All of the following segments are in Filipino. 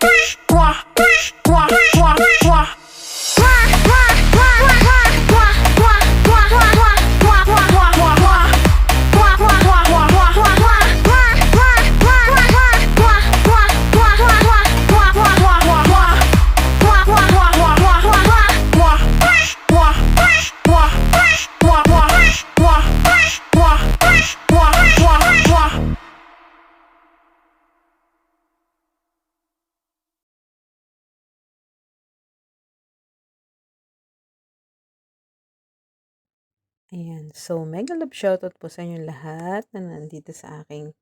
Push! So, mega love shoutout po sa inyong lahat na nandito sa aking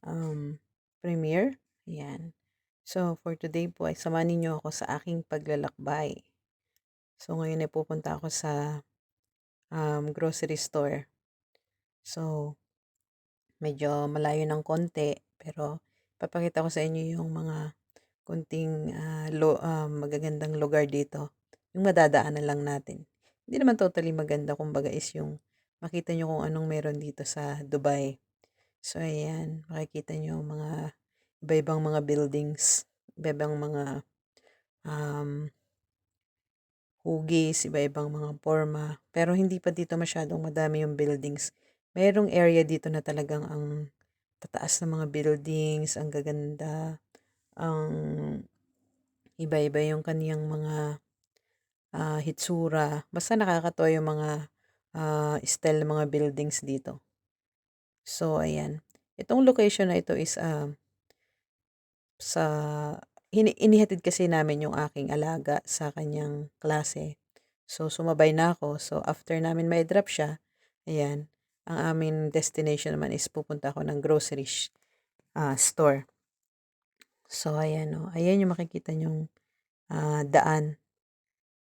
um, premiere. Ayan. So, for today po ay samahan ninyo ako sa aking paglalakbay. So, ngayon ay pupunta ako sa um, grocery store. So, medyo malayo ng konti, pero papakita ko sa inyo yung mga kunting ah, lo, ah, magagandang lugar dito. Yung madadaanan lang natin. Hindi naman totally maganda, kumbaga is yung makita nyo kung anong meron dito sa Dubai. So, ayan, makikita nyo mga iba-ibang mga buildings, iba-ibang mga um, hugis, iba-ibang mga forma. Pero hindi pa dito masyadong madami yung buildings. Mayroong area dito na talagang ang tataas ng mga buildings, ang gaganda, ang iba-iba yung kaniyang mga ah, hitsura. Basta nakakatuwa yung mga ah, style ng mga buildings dito. So, ayan. Itong location na ito is um, sa hini- inihatid kasi namin yung aking alaga sa kanyang klase. So, sumabay na ako. So, after namin may drop siya, ayan, ang aming destination naman is pupunta ako ng grocery ah, store. So, ayan o. Ayan yung makikita nyong ah, daan.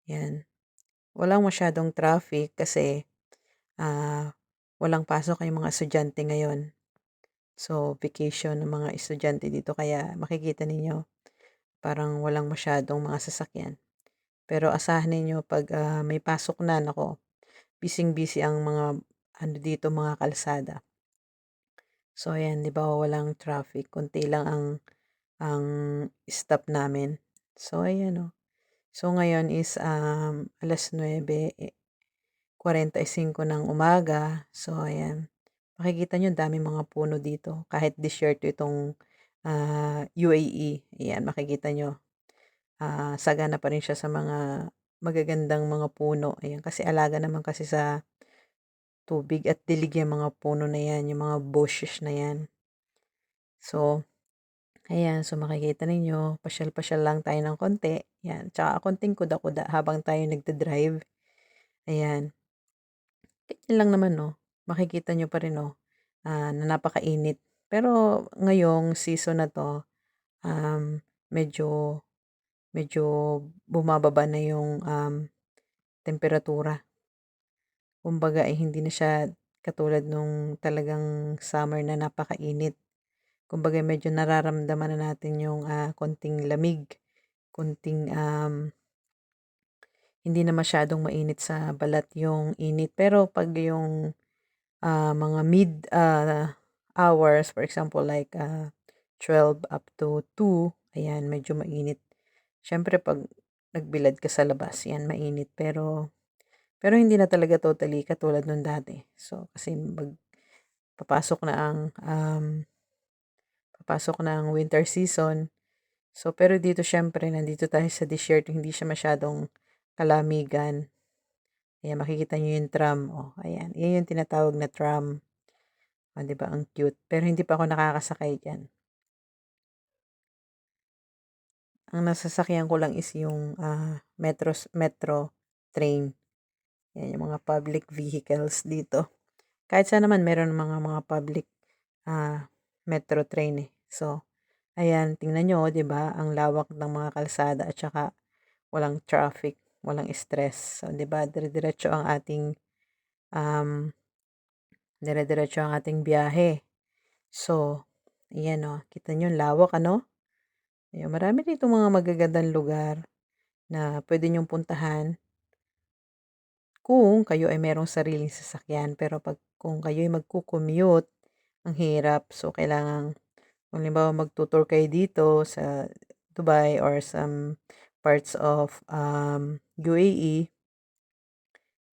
Yan. Walang masyadong traffic kasi ah, walang pasok ang mga estudyante ngayon. So, vacation ng mga estudyante dito. Kaya makikita ninyo parang walang masyadong mga sasakyan. Pero asahan ninyo pag ah, may pasok na, nako, busy-busy ang mga ano dito, mga kalsada. So, ayan, di ba, walang traffic. Kunti lang ang ang stop namin. So, ayan o. So, ngayon is um, alas 9.45 ng umaga. So, ayan. Makikita nyo, dami mga puno dito. Kahit desierto itong ah, UAE. Ayan, makikita nyo. Ah, sagana pa rin siya sa mga magagandang mga puno. Ayan, kasi alaga naman kasi sa tubig at dilig yung mga puno na yan, yung mga bushes na yan. So, ayan, so makikita ninyo, pasyal-pasyal lang tayo ng konti. Yan, tsaka konting kuda-kuda habang tayo nagda-drive. Ayan. Ganyan lang naman, no. Makikita nyo pa rin, no, ah, na napakainit. Pero ngayong season na to, um, medyo, medyo bumababa na yung um, temperatura. Kumbaga, eh, hindi na siya katulad nung talagang summer na napakainit. Kumbaga, medyo nararamdaman na natin yung ah, konting lamig, konting um, hindi na masyadong mainit sa balat yung init. Pero pag yung ah, mga mid ah, hours, for example, like ah, 12 up to 2, ayan, medyo mainit. Siyempre, pag nagbilad ka sa labas, yan, mainit. Pero, pero hindi na talaga totally katulad nung dati. So, kasi mag, papasok na ang, um, papasok na ang winter season. So, pero dito syempre, nandito tayo sa desierto, hindi siya masyadong kalamigan. Ayan, makikita nyo yung tram. Oh, ayan. Yan yung tinatawag na tram. O, di ba? Ang cute. Pero hindi pa ako nakakasakay dyan. Ang nasasakyan ko lang is yung ah, metro, metro train. Yan, yung mga public vehicles dito. Kahit saan naman, meron mga mga public ah, metro train eh. So, ayan, tingnan nyo, di ba? Ang lawak ng mga kalsada at saka walang traffic, walang stress. So, di ba? Dire-diretso ang ating um, dire-diretso ang ating biyahe. So, ayan o, kita nyo, lawak ano? Ayan, marami dito mga magagandang lugar na pwede nyong puntahan kung kayo ay merong sariling sasakyan. Pero pag kung kayo ay magko-commute, ang hirap. So, kailangan, kung halimbawa magtutour kayo dito sa Dubai or some parts of um, UAE,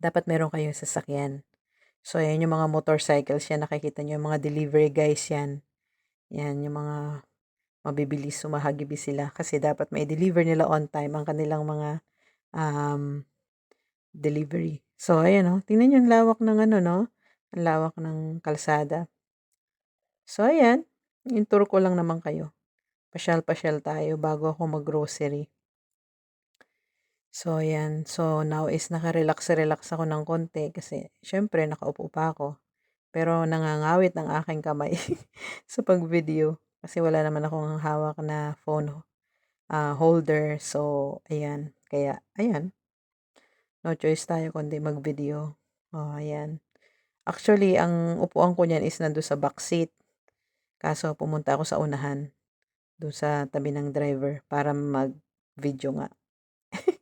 dapat meron kayong sasakyan. So, ayan yung mga motorcycles yan. Nakikita nyo yung mga delivery guys yan. Yan, yung mga mabibilis, sumahagibi sila. Kasi dapat may deliver nila on time ang kanilang mga um, delivery. So, ayan o. Oh, tingnan nyo yung lawak ng ano, no? Ang lawak ng kalsada. So, ayan. Yung tour ko lang naman kayo. Pasyal-pasyal tayo bago ako mag-grocery. So, ayan. So, now is naka-relax-relax ako ng konti kasi syempre nakaupo pa ako. Pero nangangawit ng aking kamay sa pag-video kasi wala naman akong hawak na phone uh, holder. So, ayan. Kaya, ayan. No choice tayo kundi mag-video. Oh, ayan. Actually, ang upuan ko niyan is nando sa back seat. Kaso pumunta ako sa unahan. Doon sa tabi ng driver para mag-video nga.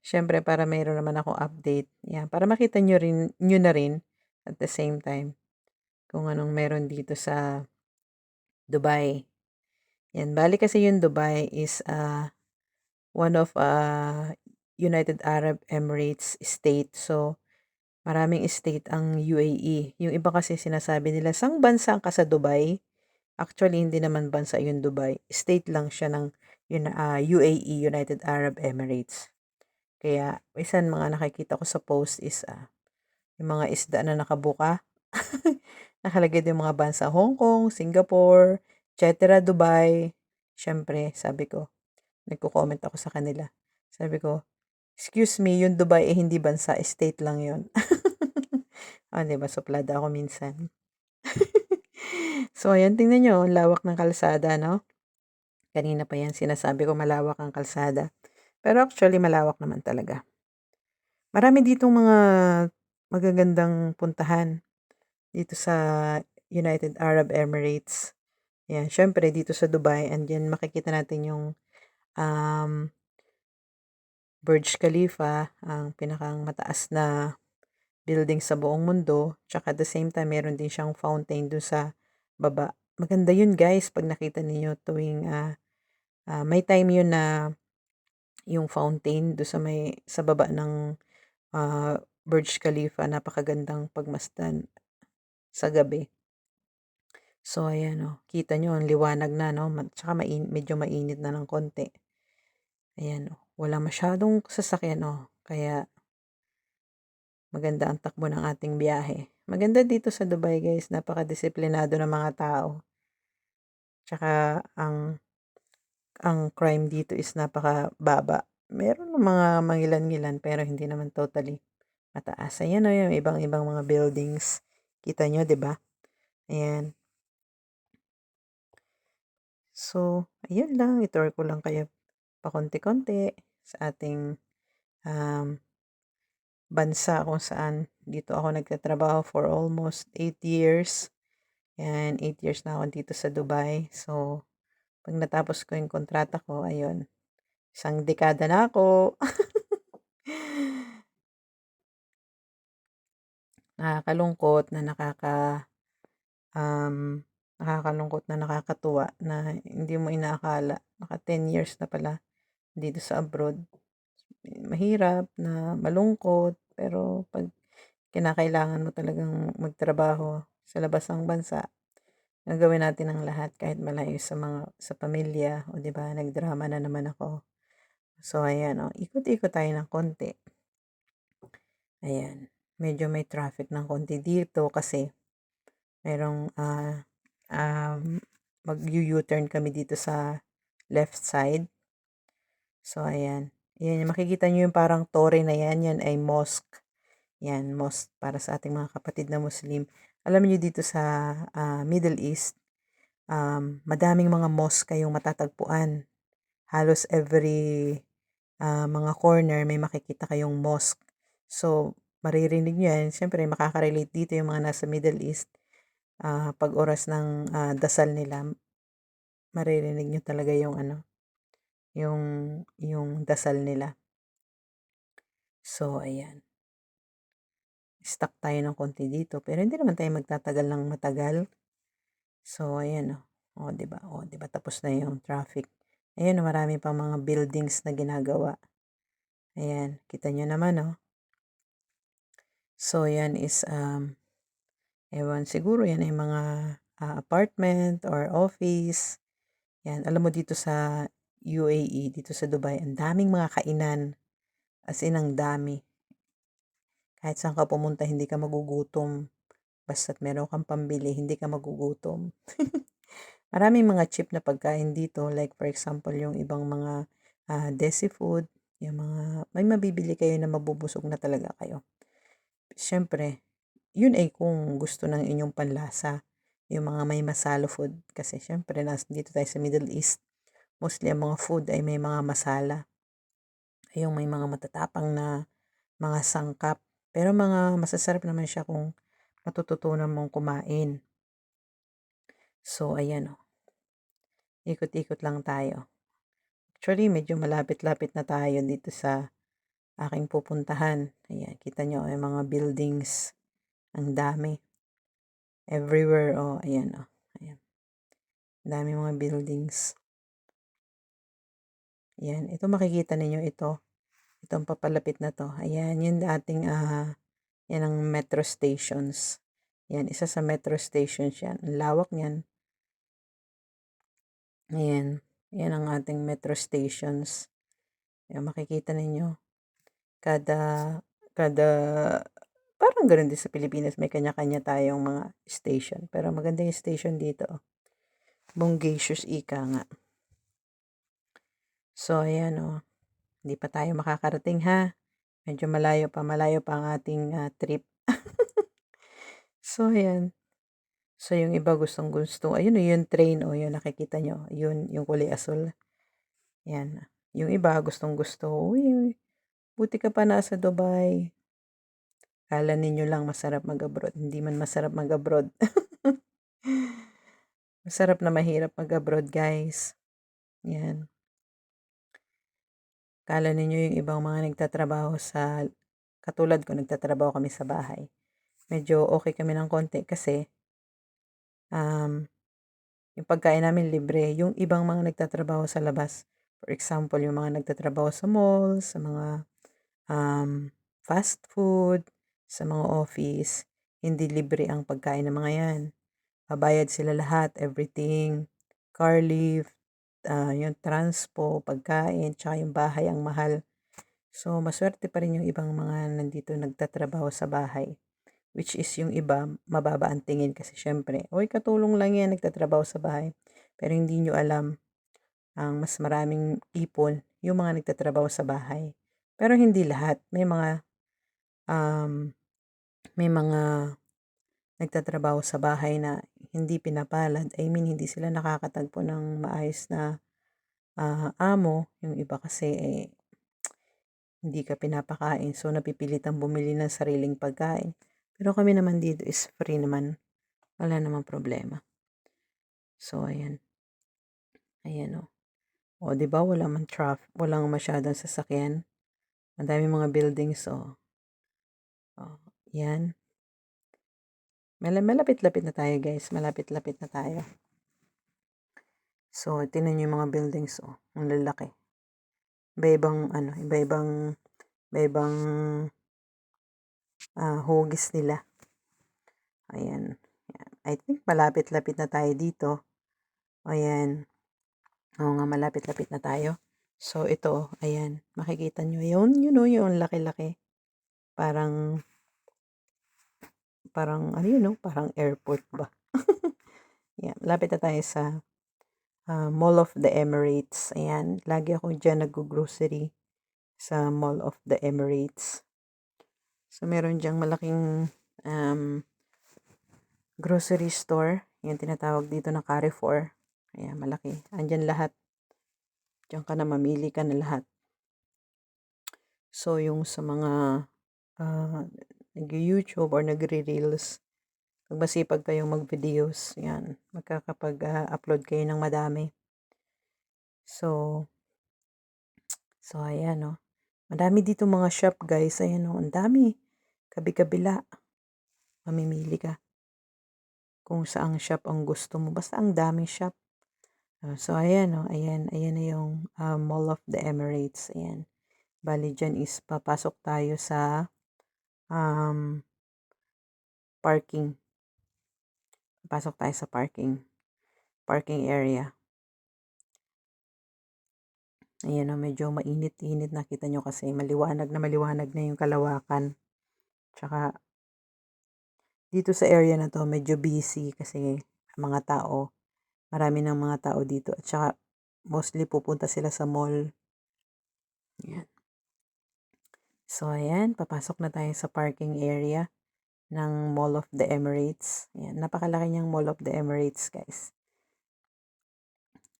Siyempre para mayroon naman akong update. Yan, para makita nyo, rin, nyo na rin at the same time kung anong meron dito sa Dubai. Yan, bali kasi yung Dubai is uh, one of uh, United Arab Emirates state. So, maraming state ang UAE. Yung iba kasi sinasabi nila, sang bansa ka sa Dubai? Actually, hindi naman bansa yung Dubai. State lang siya ng yun, uh, UAE, United Arab Emirates. Kaya, isan mga nakikita ko sa post is uh, yung mga isda na nakabuka. Nakalagay din mga bansa Hong Kong, Singapore, etc. Dubai. Siyempre, sabi ko, nagko-comment ako sa kanila. Sabi ko, excuse me, yung Dubai eh hindi bansa, state lang yun. ah, di ba? Suplada ako minsan. so, ayan, tingnan nyo, lawak ng kalsada, no? Kanina pa yan, sinasabi ko malawak ang kalsada. Pero actually malawak naman talaga. Marami ditong mga magagandang puntahan dito sa United Arab Emirates. Yan, syempre dito sa Dubai and yan makikita natin yung um, Burj Khalifa, ang pinakang mataas na building sa buong mundo. Tsaka at the same time, meron din siyang fountain doon sa baba. Maganda yun guys pag nakita niyo tuwing uh, uh, may time yun na yung fountain do sa may sa baba ng uh, Burj Khalifa napakagandang pagmasdan sa gabi. So ayan oh, kita nyo ang liwanag na no, tsaka main, medyo mainit na ng konti. Ayan oh, wala masyadong sasakyan oh, kaya maganda ang takbo ng ating biyahe. Maganda dito sa Dubai guys, napakadisiplinado ng mga tao. Tsaka ang ang crime dito is napakababa. Meron mga mangilan-ngilan pero hindi naman totally mataas. Ayan o, yung ibang-ibang mga buildings. Kita nyo, di ba? Ayan. So, ayun lang. Itour ko lang kayo pakonti-konti sa ating um, bansa kung saan dito ako nagtatrabaho for almost 8 years. Ayan, 8 years na ako dito sa Dubai. So, pag natapos ko yung kontrata ko, ayun, isang dekada na ako. Nakakalungkot na nakaka um, nakakalungkot na nakakatuwa na hindi mo inaakala. Naka 10 years na pala dito sa abroad. Mahirap na malungkot, pero pag kinakailangan mo talagang magtrabaho sa labas ng bansa, Gagawin natin ang lahat kahit malayo sa mga sa pamilya o 'di ba nagdrama na naman ako. So ayan oh, ikot-ikot tayo ng konti. Ayan, medyo may traffic ng konti dito kasi merong uh, um, mag-U-turn kami dito sa left side. So ayan, yan makikita niyo yung parang tore na yan, yan ay mosque. Yan, mosque para sa ating mga kapatid na Muslim. Alam niyo dito sa uh, Middle East, um, madaming mga mosque kayong matatagpuan. Halos every uh, mga corner may makikita kayong mosque. So, maririnig niyo yan. Siyempre, makaka-relate dito yung mga nasa Middle East. Uh, pag oras ng uh, dasal nila, maririnig niyo talaga yung ano, yung, yung dasal nila. So, ayan stuck tayo ng konti dito. Pero hindi naman tayo magtatagal ng matagal. So, ayan o. Oh. O, oh, diba? O, oh, diba? Tapos na yung traffic. Ayan, marami pang mga buildings na ginagawa. Ayan, kita nyo naman, oh. So, yan is, um, ewan, siguro yan ay mga ah, apartment or office. Yan, alam mo dito sa UAE, dito sa Dubai, ang daming mga kainan. As in, ang dami. Kahit saan ka pumunta, hindi ka magugutom. Basta't meron kang pambili, hindi ka magugutom. Maraming mga cheap na pagkain dito. Like for example, yung ibang mga ah, desi food. Yung mga, may mabibili kayo na mabubusog na talaga kayo. Siyempre, yun ay kung gusto ng inyong panlasa. Yung mga may masalo food. Kasi siyempre, nas, dito tayo sa Middle East. Mostly ang mga food ay may mga masala. Yung may mga matatapang na mga sangkap. Pero mga masasarap naman siya kung matututunan mong kumain. So, ayan o. Ikot-ikot lang tayo. Actually, medyo malapit-lapit na tayo dito sa aking pupuntahan. Ayan, kita nyo yung mga buildings. Ang dami. Everywhere, oh, ayan, oh. Ayan. Dami mga buildings. Ayan, ito makikita ninyo ito. Itong papalapit na to. Ayan, yun ating, ah, yan ang metro stations. Yan, isa sa metro stations yan. Ang lawak niyan. Ayan, yan ang ating metro stations. Ayan, makikita ninyo. Kada, kada, parang ganun din sa Pilipinas, may kanya-kanya tayong mga station. Pero maganda yung station dito. Bongacious ika nga. So, ayan o. Hindi pa tayo makakarating ha. Medyo malayo pa, malayo pa ang ating ah, trip. so, ayan. So, yung iba gustong gusto. Ayun o, yung train o, yun nakikita nyo. Yun, yung kulay asul. Yan. Yung iba gustong gusto. Uy, buti ka pa nasa Dubai. Kala ninyo lang masarap mag-abroad. Hindi man masarap mag-abroad. masarap na mahirap mag-abroad, guys. Yan. Kala ninyo yung ibang mga nagtatrabaho sa, katulad ko, nagtatrabaho kami sa bahay. Medyo okay kami ng konti kasi um, yung pagkain namin libre. Yung ibang mga nagtatrabaho sa labas, for example, yung mga nagtatrabaho sa mall, sa mga um, fast food, sa mga office, hindi libre ang pagkain ng mga yan. Babayad sila lahat, everything, car leave, uh, yung transpo, pagkain, tsaka yung bahay ang mahal. So, maswerte pa rin yung ibang mga nandito nagtatrabaho sa bahay which is yung iba, mababa ang tingin kasi syempre, oy katulong lang yan, nagtatrabaho sa bahay. Pero hindi nyo alam, ang mas maraming ipon, yung mga nagtatrabaho sa bahay. Pero hindi lahat. May mga, um, may mga nagtatrabaho sa bahay na hindi pinapalad. I mean, hindi sila nakakatagpo ng maayos na uh, amo. Yung iba kasi, eh, hindi ka pinapakain. So, napipilitang bumili ng sariling pagkain. Pero kami naman dito is free naman. Wala namang problema. So, ayan. Ayan o. O, di ba wala man traffic, walang masyadong sasakyan. Ang dami mga buildings o. O, yan. Malapit-lapit na tayo guys. Malapit-lapit na tayo. So, tinan nyo yung mga buildings o. Ang lalaki. Iba-ibang, ano, iba-ibang, iba-ibang uh, hugis nila. Ayan. I think malapit-lapit na tayo dito. Ayan. Oo nga, malapit-lapit na tayo. So, ito, ayan. Makikita nyo yun. Yun know, yung laki-laki. Parang, parang, ano yun, no? Parang airport ba? Ayan. Lapit na tayo sa uh, Mall of the Emirates. Ayan. Lagi ako dyan nag-grocery sa Mall of the Emirates. So, meron diyang malaking um, grocery store. Yan tinatawag dito na Carrefour. Ayan, malaki. Andyan lahat. Diyan ka na mamili ka na lahat. So, yung sa mga uh, nag-YouTube or nagre-reels, pag masipag kayong mag-videos, yan, magkakapag-upload uh, kayo ng madami. So, so ayan, no. Madami dito mga shop guys. Ayan o, ang dami. Kabi-kabila. Mamimili ka. Kung saang shop ang gusto mo. Basta ang daming shop. Oh, so ayan oh, ayan, ayan na yung ah, Mall of the Emirates. Ayan. Bali dyan is papasok tayo sa um, parking. Papasok tayo sa parking. Parking area. Ayan oh, medyo mainit-init nakita nyo kasi maliwanag na maliwanag na yung kalawakan. Tsaka dito sa area na to medyo busy kasi mga tao marami ng mga tao dito. At saka, mostly pupunta sila sa mall. Yan. So, ayan, papasok na tayo sa parking area ng Mall of the Emirates. Ayan, napakalaki niyang Mall of the Emirates, guys.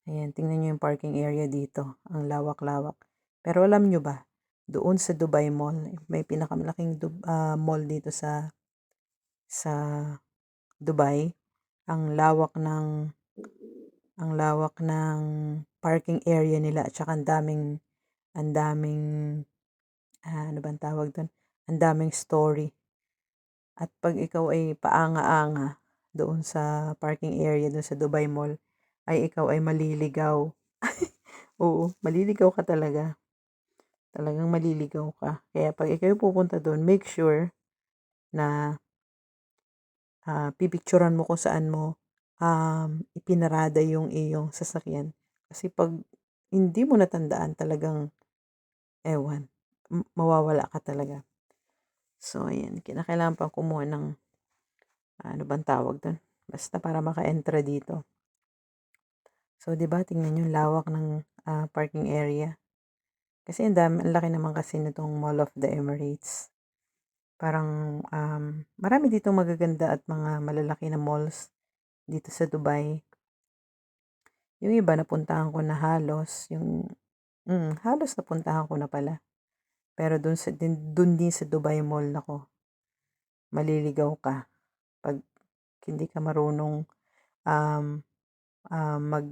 Ayan, tingnan niyo yung parking area dito. Ang lawak-lawak. Pero alam niyo ba, doon sa Dubai Mall, may pinakamalaking uh, mall dito sa sa Dubai. Ang lawak ng ang lawak ng parking area nila at saka ang daming ang daming ah, ano bang tawag doon? Ang daming story. At pag ikaw ay paanga-anga doon sa parking area doon sa Dubai Mall, ay ikaw ay maliligaw. Oo, maliligaw ka talaga. Talagang maliligaw ka. Kaya pag ikaw pupunta doon, make sure na uh, pipicturan mo kung saan mo um, ipinarada yung iyong sasakyan. Kasi pag hindi mo natandaan talagang ewan, mawawala ka talaga. So, ayan, kinakailangan pang kumuha ng ano bang tawag doon? Basta para maka-entra dito. So, 'di ba, tingnan yung lawak ng uh, parking area. Kasi ang dami, ang laki naman kasi nitong Mall of the Emirates. Parang um, marami dito magaganda at mga malalaki na malls dito sa Dubai. Yung iba napuntahan ko na halos, yung mm, halos napuntahan ko na pala. Pero dun, sa, din, dun din sa Dubai Mall nako, maliligaw ka pag hindi ka marunong um, uh, mag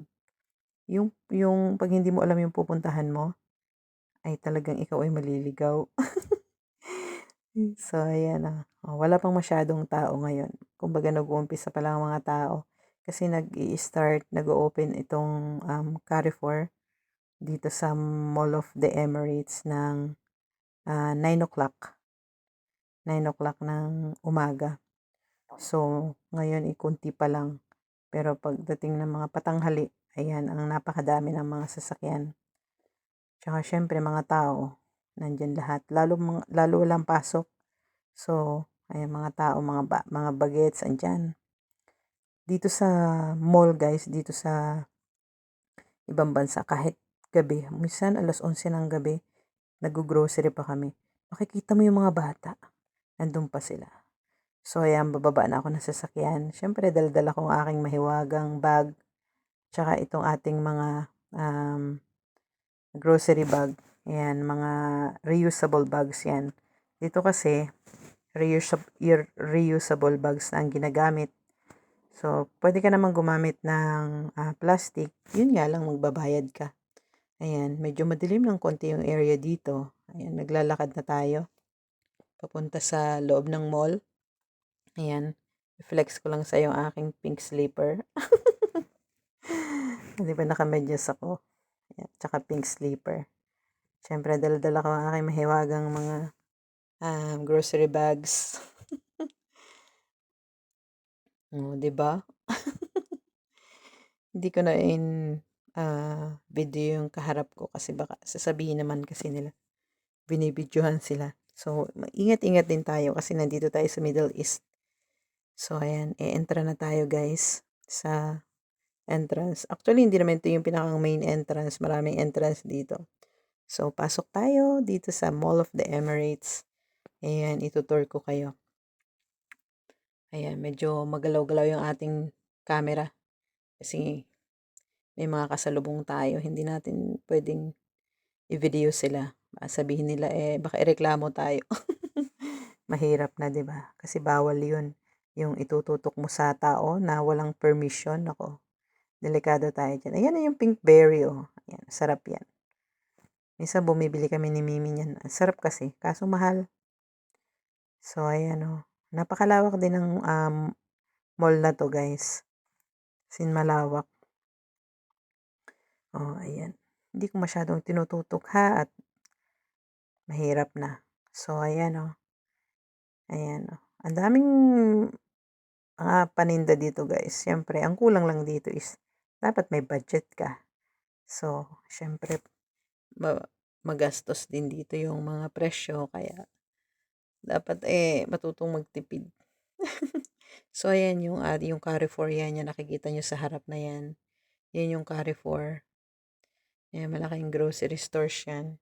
yung yung pag hindi mo alam yung pupuntahan mo ay talagang ikaw ay maliligaw. so ayan ah. Oh, wala pang masyadong tao ngayon. Kumbaga nag-uumpisa pa lang ang mga tao. Kasi nag-i-start, nag-open itong um, Carrefour dito sa Mall of the Emirates ng uh, 9 o'clock. 9 o'clock ng umaga. So, ngayon ikunti pa lang. Pero pagdating ng mga patanghali, ayan, ang napakadami ng mga sasakyan. Tsaka syempre mga tao, nandyan lahat. Lalo, lalo lang pasok. So, ayan mga tao, mga, ba, mga bagets, andyan dito sa mall guys, dito sa ibang bansa, kahit gabi, minsan alas 11 ng gabi, nag-grocery pa kami. Makikita mo yung mga bata, nandun pa sila. So, ayan, bababa na ako ng sasakyan. Siyempre, daldal akong aking mahiwagang bag, tsaka itong ating mga um, grocery bag. Ayan, mga reusable bags yan. Dito kasi, reusable, reusable bags na ang ginagamit So, pwede ka naman gumamit ng uh, plastic. Yun nga lang, magbabayad ka. Ayan, medyo madilim ng konti yung area dito. Ayan, naglalakad na tayo. Papunta sa loob ng mall. Ayan, flex ko lang sa yung aking pink slipper. Di ba nakamedyas ako? Ayan, tsaka pink slipper. Siyempre, dala-dala ko ang aking mahiwagang mga um, grocery bags. Oh, 'di ba? Hindi ko na in ah, video yung kaharap ko kasi baka sasabihin naman kasi nila binibidyohan sila. So, ingat-ingat din tayo kasi nandito tayo sa Middle East. So, ayan, e-entra na tayo guys sa entrance. Actually, hindi naman ito yung pinakang main entrance. Maraming entrance dito. So, pasok tayo dito sa Mall of the Emirates. Ayan, itutour ko kayo. Ayan, medyo magalaw-galaw yung ating camera. Kasi may mga kasalubong tayo. Hindi natin pwedeng i-video sila. Sabihin nila, eh, baka ireklamo tayo. Mahirap na, di ba? Kasi bawal yun. Yung itututok mo sa tao na walang permission. Ako, delikado tayo dyan. Ayan na yung pink berry, oh. Ayan, sarap yan. Minsan bumibili kami ni Mimi niyan. Sarap kasi, kaso mahal. So, ayan, oh. Napakalawak din ng um, mall na to guys. Sin malawak. Oh, ayan. Hindi ko masyadong tinututok ha at mahirap na. So, ayan oh. Ayan oh. Ang daming mga paninda dito guys. Siyempre, ang kulang lang dito is dapat may budget ka. So, siyempre, ma- magastos din dito yung mga presyo. Kaya, dapat eh, matutong magtipid. so, ayan yung, uh, yung Carrefour yan. Yung nakikita nyo sa harap na yan. Yan yung Carrefour. Ayan, malaking grocery stores yan.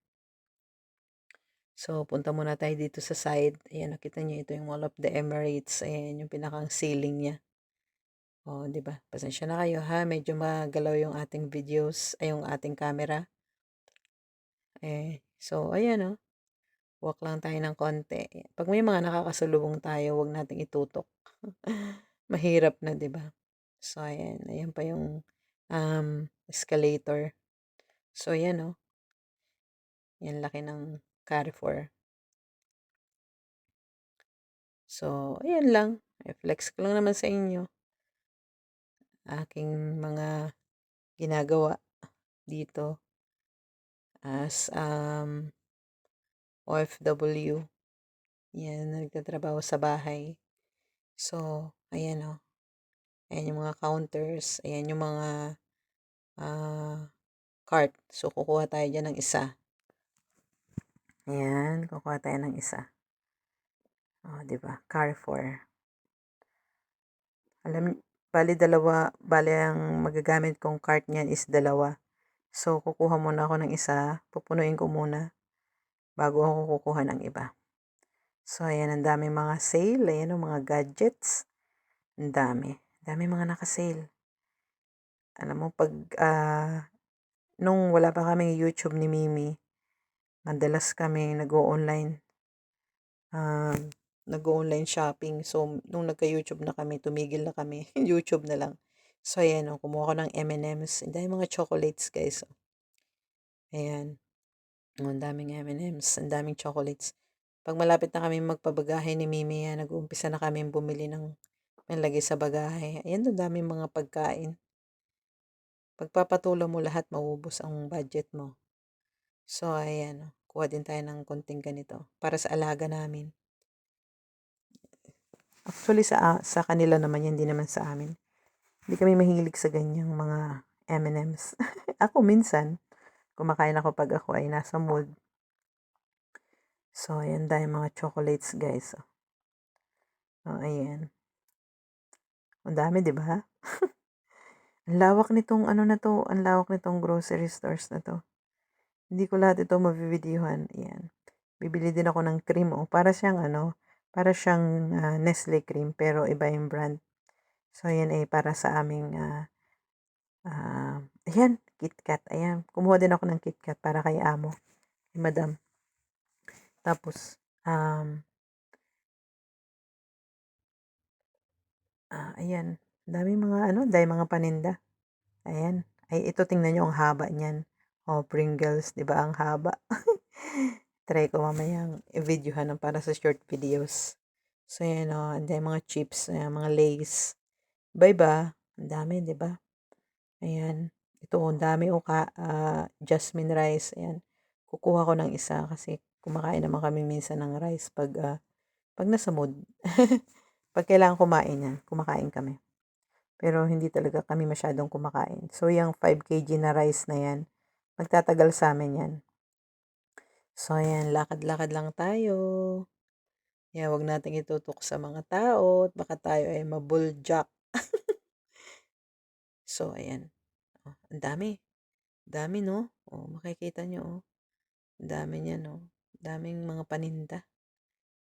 So, punta muna tayo dito sa side. Ayan, nakita nyo, ito yung Mall of the Emirates. Ayan, yung pinakang ceiling niya. O, oh, di ba? Pasensya na kayo ha. Medyo magalaw yung ating videos, ay yung ating camera. Eh, so, ayan o. Oh. Walk lang tayo ng konti. Pag may mga nakakasalubong tayo, wag nating itutok. Mahirap na, di ba? So, ayan. Ayan pa yung um, escalator. So, ayan o. Oh. Yan laki ng Carrefour. So, ayan lang. I-flex ko lang naman sa inyo. Aking mga ginagawa dito as um, OFW. Yan, nagtatrabaho sa bahay. So, ayan o. Oh. Ayan yung mga counters. Ayan yung mga uh, cart. So, kukuha tayo dyan ng isa. Ayan, kukuha tayo ng isa. Oh, 'di ba? Carrefour. Alam, bali dalawa, bali ang magagamit kong cart niyan is dalawa. So, kukuha muna ako ng isa, pupunuin ko muna bago ako kukuha ng iba. So, ayan, ang dami mga sale, ayan ang mga gadgets. Ang dami. dami mga naka-sale. Alam mo, pag, uh, nung wala pa kaming YouTube ni Mimi, madalas kami nag-o-online. Um, nag-online shopping. So, nung nagka-YouTube na kami, tumigil na kami. YouTube na lang. So, ayan, oh, kumuha ko ng M&M's. Ang dami mga chocolates, guys. Oh. Ayan. Oh, ang daming M&M's. Ang daming chocolates. Pag malapit na kami magpabagahe ni Mimi, nag-uumpisa na kami bumili ng malagay sa bagahe. Ayan, ang daming mga pagkain. Pagpapatulo mo lahat, maubos ang budget mo. So, ayan. Kuha din tayo ng konting ganito para sa alaga namin. Actually, sa, sa kanila naman yan, hindi naman sa amin. Hindi kami mahilig sa ganyang mga M&M's. ako minsan, kumakain ako pag ako ay nasa mood. So, ayan dahil mga chocolates, guys. Oh, ayan. Ang dami, di ba? ang lawak nitong ano na to, ang lawak nitong grocery stores na to. Hindi ko lahat ito mabivideohan. Ayan. Bibili din ako ng cream. Oh. Para siyang ano, para siyang uh, Nestle cream pero iba yung brand. So, ayan ay para sa aming uh, uh, ayan, KitKat. Ayan. Kumuha din ako ng KitKat para kay amo. Kay madam. Tapos, um, uh, ayan. Dami mga ano, dahil mga paninda. Ayan. Ay, ito tingnan nyo ang haba niyan. Oh, Pringles, 'di ba? Ang haba. Try ko mamayang i-videohan ng para sa short videos. So, yan o. Oh, and then, mga chips, ayan, mga lace. Iba-iba. Ang dami, di ba? Ayan. Ito, ang dami o ka, uh, jasmine rice. Ayan. Kukuha ko ng isa kasi kumakain naman kami minsan ng rice pag, uh, pag nasa mood. pag kailangan kumain yan, kumakain kami. Pero hindi talaga kami masyadong kumakain. So, yung 5 kg na rice na yan, Magtatagal sa amin yan. So, ayan, lakad-lakad lang tayo. Yan, wag nating itutok sa mga tao at baka tayo ay mabuljak. so, ayan. Oh, ang dami. Dami, no? Oh, makikita nyo, oh. Ang dami niya, no? Daming mga paninda.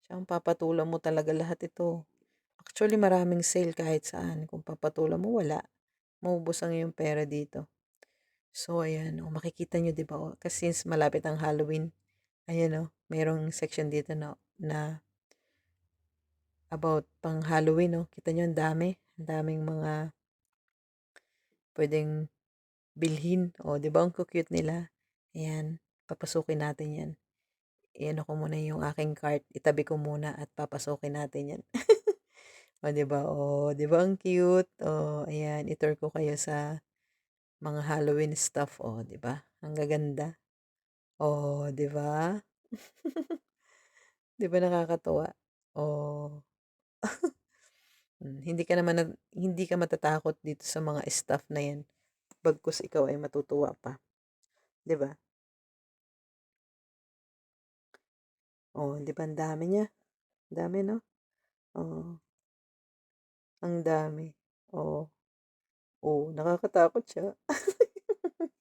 Siyang papatulan mo talaga lahat ito. Actually, maraming sale kahit saan. Kung papatulan mo, wala. Maubos ang iyong pera dito. So, ayan, oh, makikita nyo, di ba? Oh, kasi since malapit ang Halloween, ayan, oh, mayroong section dito na, na about pang Halloween, oh. Kita nyo, ang dami. Ang daming mga pwedeng bilhin. O, di ba? Ang cute nila. Ayan, papasukin natin yan. Iyan ako muna yung aking cart. Itabi ko muna at papasukin natin yan. o, di ba? O, di ba? Ang cute. O, ayan, itur ko kayo sa mga Halloween stuff, 'di ba? Ang gaganda. 'di ba? 'Di ba nakakatuwa? Oh. Hmm, hindi ka naman hindi ka matatakot dito sa mga stuff na 'yan, bagkus ikaw ay matutuwa pa, 'di ba? Oh, 'di ba ang dami niya? Dami 'no? Oo. Ang dami, oo. Oo, nakakatakot siya.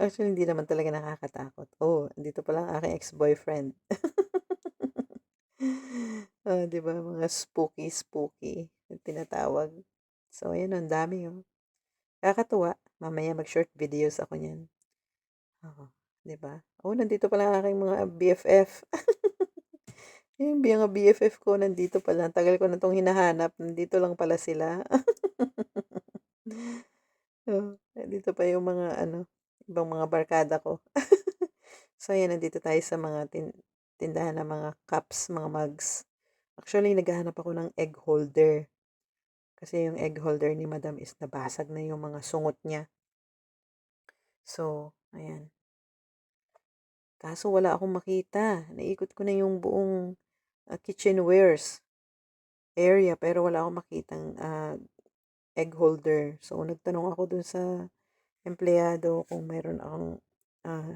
Actually, hindi naman talaga nakakatakot. Oh, andito pala ang aking ex-boyfriend. Oh, 'di ba mga spooky, spooky tinatawag. So, ayan ang dami, oh. Nakakatuwa. Mamaya mag-short videos ako niyan. Oo, 'di ba? Oh, nandito pala ang aking mga BFF. Yung mga BFF ko nandito pala. Tagal ko na 'tong hinahanap, nandito lang pala sila. Oh, nandito pa yung mga ano, ibang mga barkada ko. So, ayan nandito tayo sa mga tin tindahan ng mga cups, mga mugs. Actually, naghahanap ako ng egg holder. Kasi yung egg holder ni madam is nabasag na yung mga sungot niya. So, ayan. Kaso wala akong makita. Naikot ko na yung buong uh, kitchenwares area pero wala akong makitang uh, egg holder. So, nagtanong ako dun sa empleyado kung meron akong uh,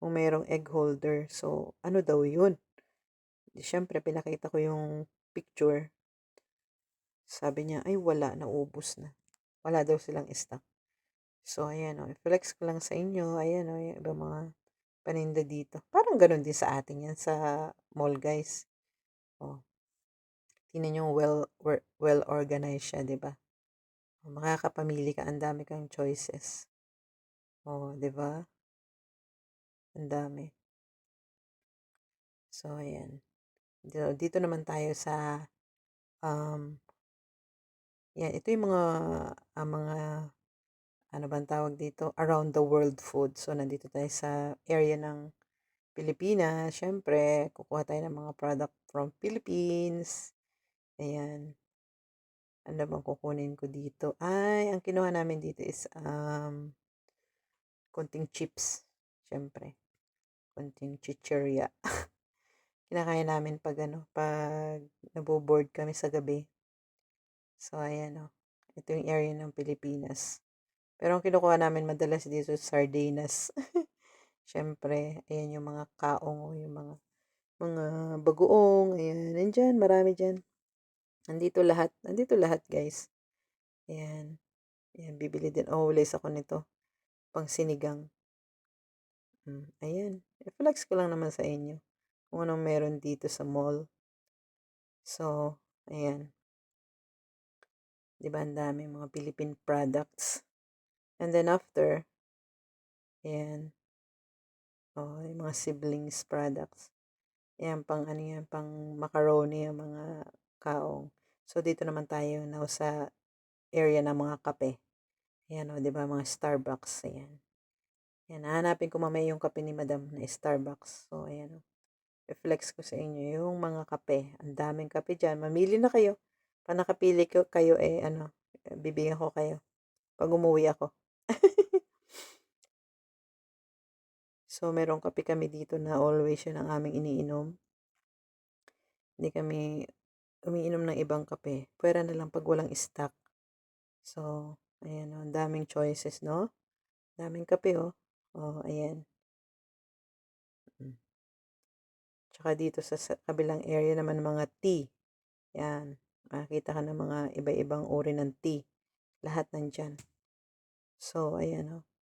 kung merong egg holder. So, ano daw yun? Di, syempre, pinakita ko yung picture. Sabi niya, ay wala, naubos na. Wala daw silang stock. So, ayan o. Oh, flex ko lang sa inyo. Ayan o, oh, yung ibang mga paninda dito. Parang ganun din sa atin yan sa mall, guys. Oh. Tingnan nyo, well, well organized siya, di ba? Oh, makakapamili ka, ang dami kang choices. Oh, di ba? Ang dami. So, ayan. Dito, dito naman tayo sa, um, yan, ito yung mga, uh, mga, ano bang tawag dito? Around the world food. So, nandito tayo sa area ng Pilipinas. Siyempre, kukuha tayo ng mga product from Philippines. Ayan. Ano bang kukunin ko dito? Ay, ang kinuha namin dito is, um, konting chips. Siyempre konting chichirya. Kinakain namin pag ano, pag naboboard kami sa gabi. So, ayan o. Oh. Ito yung area ng Pilipinas. Pero ang kinukuha namin madalas dito sardinas. Siyempre, ayan yung mga kaong o yung mga mga bagoong. Ayan, nandyan, marami dyan. Nandito lahat. Nandito lahat, guys. Ayan. Ayan, bibili din. Oh, ulis ako nito. Pang sinigang. Hmm, ayan. I-flex ko lang naman sa inyo kung anong meron dito sa mall. So, ayan. Di ba ang dami mga Philippine products. And then after, ayan. Oh, yung mga siblings products. Ayan, pang ano yan, pang macaroni, yung mga kaong. So, dito naman tayo now sa area ng mga kape. Ayan, o, oh, di ba, mga Starbucks. Ayan. Yan, hahanapin ko mamaya yung kape ni Madam na Starbucks. So, ayan. Reflex ko sa inyo yung mga kape. Ang daming kape dyan. Mamili na kayo. Pag nakapili ko, kayo, eh, ano, bibigyan ko kayo. Pag umuwi ako. so, merong kape kami dito na always yun ang aming iniinom. Hindi kami umiinom ng ibang kape. Pwera na lang pag walang stock. So, ayan, oh, ang daming choices, no? Daming kape, oh. Oh, ayan. Mm. Tsaka dito sa, sa kabilang area naman mga tea. Yan. Makikita ka ng mga iba-ibang uri ng tea. Lahat nandyan. So, ayan o. Oh.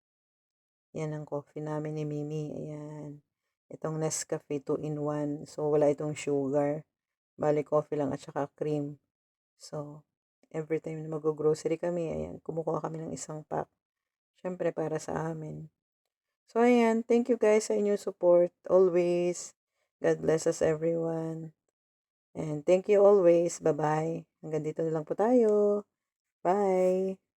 Yan ang coffee namin ni Mimi. Ayan. Itong Nescafe 2-in-1. So, wala itong sugar. Bali, coffee lang at saka cream. So, every time na mag-grocery kami, ayan, kumukuha kami ng isang pack. Siyempre, para sa amin. So, ayan. Thank you guys sa inyong support. Always. God bless us everyone. And thank you always. Bye-bye. Hanggang dito na lang po tayo. Bye.